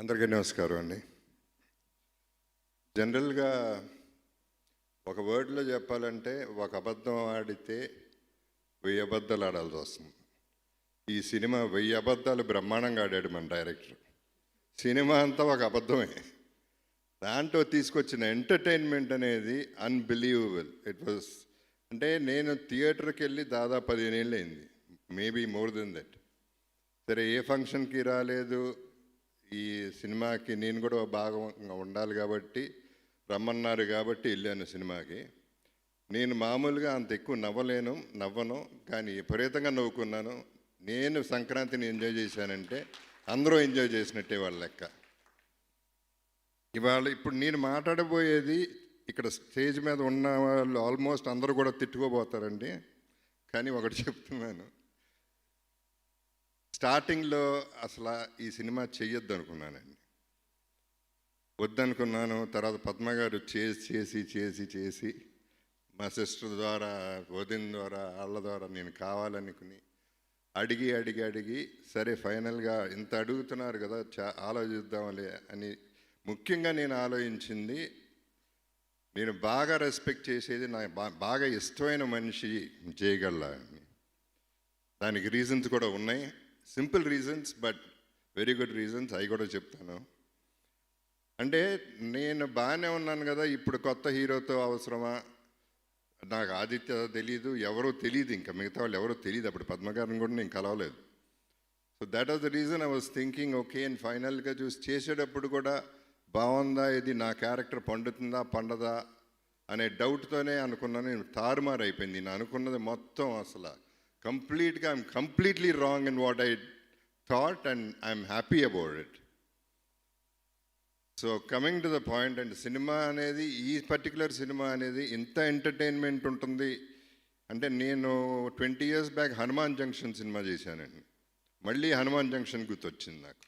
అందరికీ నమస్కారం అండి. జనరల్గా ఒక వర్డ్లో చెప్పాలంటే ఒక అబద్ధం ఆడితే వెయ్యి అబద్ధాలు ఆడాల్సి వస్తుంది. ఈ సినిమా వెయ్యి అబద్ధాలు బ్రహ్మాండంగా ఆడాడు మన డైరెక్టర్. సినిమా అంతా ఒక అబద్ధమే. దాంట్లో తీసుకొచ్చిన ఎంటర్టైన్మెంట్ అనేది అన్బిలీవబుల్. ఇట్ వాస్ అంటే నేను థియేటర్కి వెళ్ళి దాదాపు పదిహేను ఏళ్ళు అయింది. Maybe more than that. సరే ఏ ఫంక్షన్కి రాలేదు? ఈ సినిమాకి నేను కూడా భాగంగా ఉండాలి కాబట్టి రమ్మన్నారు కాబట్టి వెళ్ళాను సినిమాకి. నేను మామూలుగా అంత ఎక్కువ నవ్వలేను నవ్వను కానీ విపరీతంగా నవ్వుకున్నాను. నేను సంక్రాంతిని ఎంజాయ్ చేశానంటే అందరూ ఎంజాయ్ చేసినట్టే వాళ్ళ లెక్క. ఇవాళ ఇప్పుడు నేను మాట్లాడబోయేది ఇక్కడ స్టేజ్ మీద ఉన్న వాళ్ళు ఆల్మోస్ట్ అందరూ కూడా తిట్టుకోబోతారండి. కానీ ఒకటి చెప్తున్నాను. స్టార్టింగ్లో అసలు ఈ సినిమా చెయ్యొద్దు అనుకున్నానండి వద్దనుకున్నాను తర్వాత పద్మ గారు చేసి చేసి చేసి చేసి మా సిస్టర్ ద్వారా వదిన ద్వారా వాళ్ళ ద్వారా నేను కావాలనుకుని అడిగి అడిగి అడిగి సరే ఫైనల్గా ఇంత అడుగుతున్నారు కదా చా ఆలోచిద్దాంలే అని ముఖ్యంగా నేను ఆలోచించింది నేను బాగా రెస్పెక్ట్ చేసేది నా బాగా ఇష్టమైన మనిషి చేయగల అని దానికి రీజన్స్ కూడా ఉన్నాయి. Simple reasons but very good reasons అవి కూడా చెప్తాను. అంటే నేను బాగానే ఉన్నాను కదా ఇప్పుడు కొత్త హీరోతో అవసరమా? నాకు ఆదిత్య తెలియదు ఎవరో తెలియదు ఇంకా మిగతా వాళ్ళు ఎవరో తెలియదు అప్పుడు పద్మగారిని కూడా నేను కలవలేదు. So that as the reason I was thinking okay and ఫైనల్గా చూసి చేసేటప్పుడు కూడా బాగుందా ఇది నా క్యారెక్టర్ పండుతుందా పండదా అనే డౌట్తోనే అనుకున్నాను నేను తారుమారు అయిపోయింది నేను అనుకున్నది మొత్తం అసలు కంప్లీట్గా I'm completely wrong in what I thought and I'm happy about it so coming to the point and cinema అనేది ఈ పర్టికులర్ సినిమా అనేది ఇంత ఎంటర్టైన్మెంట్ ఉంటుంది. అంటే నేను twenty years back Hanuman Junction cinema చేశానండి. మళ్ళీ హనుమాన్ జంక్షన్ గుర్తొచ్చింది నాకు.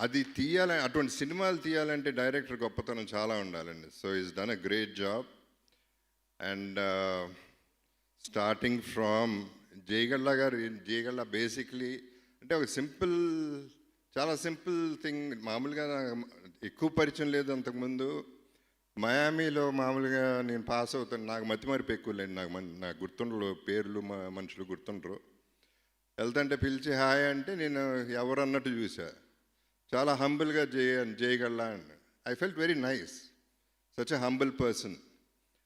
అది తీయాల అటువంటి సినిమాలు తీయాలంటే డైరెక్టర్ గొప్పతనం చాలా ఉండాలండి. So is done a great job and starting from Jayagalla garu Jayagalla basically అంటే ఒక సింపుల్ చాలా సింపుల్ థింగ్ మామూలుగా నాకు ఎక్కువ పరిచయం లేదు అంతకుముందు. మయామీలో మామూలుగా నేను పాస్ అవుతాను నాకు మతిమరిపు ఎక్కువ లేదు నాకు మన నాకు గుర్తుండరు పేర్లు మా మనుషులు గుర్తుండరు. వెళ్తుంటే పిలిచి హాయ్ అంటే నేను ఎవరు అన్నట్టు చూసా. చాలా హంబుల్గా చేయ చేయగల I felt very nice such a humble person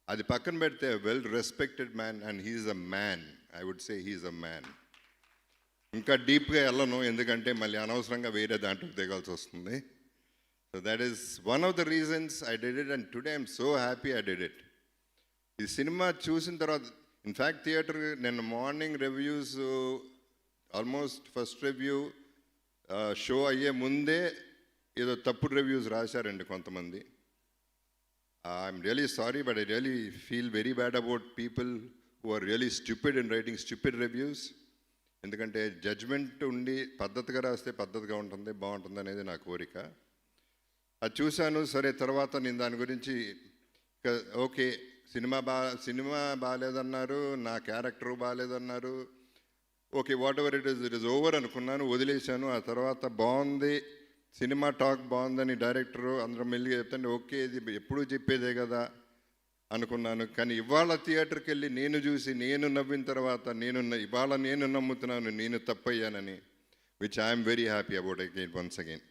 అది పక్కన పెడితే well respected man and he's a man I would say he's a man ఇంకా డీప్గా వెళ్ళను ఎందుకంటే మళ్ళీ అనవసరంగా వేరే దాంట్లో దిగాల్సి వస్తుంది. So that is one of the reasons I did it and today I'm so happy I did it ఈ సినిమా చూసిన తర్వాత ఇన్ఫ్యాక్ట్ థియేటర్ నిన్న morning reviews almost first review show అయ్యే ముందే ఏదో తప్పుడు రివ్యూస్ రాశారండి కొంతమంది. I'm really sorry but I really feel very bad about people who are really stupid in writing stupid reviews ఎందుకంటే జడ్జ్మెంట్ ఉండి పద్ధతిగా రాస్తే పద్ధతిగా ఉంటుంది బాగుంటుంది అనేది నా కోరిక. అది చూశాను సరే తర్వాత నేను దాని గురించి ఓకే సినిమా బా సినిమా బాగాలేదన్నారు నా character బాగాలేదన్నారు okay whatever it is it is over అనుకున్నాను వదిలేశాను. ఆ తర్వాత బాగుంది సినిమా టాక్ బాగుందని డైరెక్టరు అందరం మెల్లిగా చెప్తాను ఓకే ఇది ఎప్పుడూ చెప్పేదే కదా అనుకున్నాను. కానీ ఇవాళ థియేటర్కి వెళ్ళి నేను చూసి నేను నవ్విన తర్వాత నేను ఇవాళ నేను నమ్ముతున్నాను నేను తప్పయ్యానని which I'm very happy about again once again